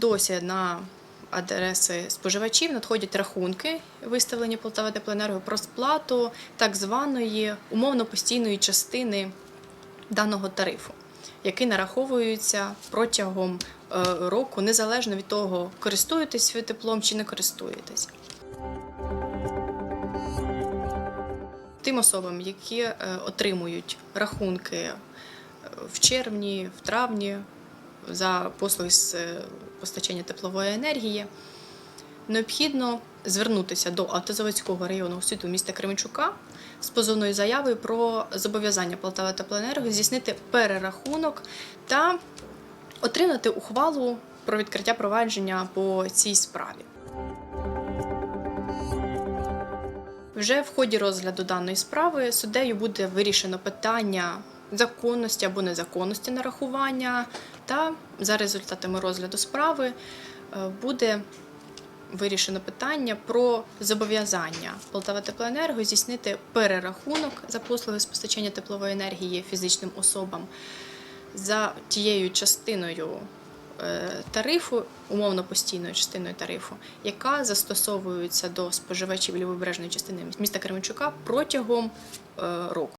Досі на адреси споживачів надходять рахунки, виставлені Полтава Теплоенерго про сплату так званої умовно постійної частини даного тарифу, який нараховується протягом е, року, незалежно від того, користуєтесь ви теплом чи не користуєтесь. Тим особам, які е, отримують рахунки е, в червні, в травні за послуги з е, постачання теплової енергії, необхідно звернутися до Автозаводського районного суду міста Кременчука з позовною заявою про зобов'язання Полтава Теплоенерго здійснити перерахунок та отримати ухвалу про відкриття провадження по цій справі. Вже в ході розгляду даної справи суддею буде вирішено питання законності або незаконності нарахування, та за результатами розгляду справи е, буде вирішено питання про зобов'язання Полтава Теплоенерго здійснити перерахунок за послуги з постачання теплової енергії фізичним особам за тією частиною е, тарифу, умовно постійною частиною тарифу, яка застосовується до споживачів лівобережної частини міста Кременчука протягом е, року.